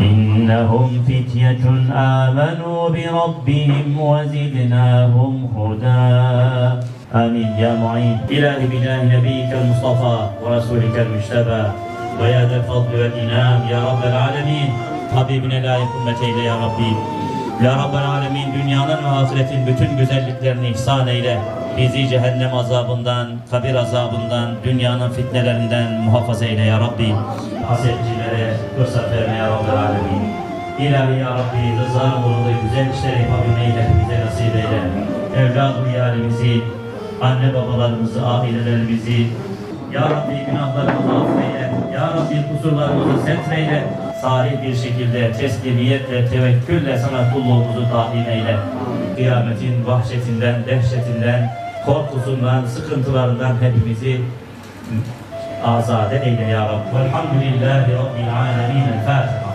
إنهم فتية آمنوا بربهم وزدناهم هدى آمين يا معين إلهي بجاه نبيك المصطفى ورسولك المجتبى ويا ذا الفضل والإنعام يا رب العالمين Habibine layık ümmet eyle ya Rabbi. Ya Rabbel Alemin dünyanın ve ahiretin bütün güzelliklerini ihsan eyle. Bizi cehennem azabından, kabir azabından, dünyanın fitnelerinden muhafaza eyle ya Rabbi. Hasetçilere fırsat verme ya Rabbel Alemin. İlahi ya Rabbi rızan uğrunda güzel işler yapabilmeyi hepimize nasip eyle. Evladı iyalimizi, anne babalarımızı, ailelerimizi, Ya Rabbi günahlarımızı affeyle. Ya Rabbi kusurlarımızı setreyle. Salih bir şekilde teslimiyetle, tevekkülle sana kulluğumuzu daim eyle. Kıyametin vahşetinden, dehşetinden, korkusundan, sıkıntılarından hepimizi azade eyle ya Rabbi. Velhamdülillahi Rabbil alemin. Fatiha.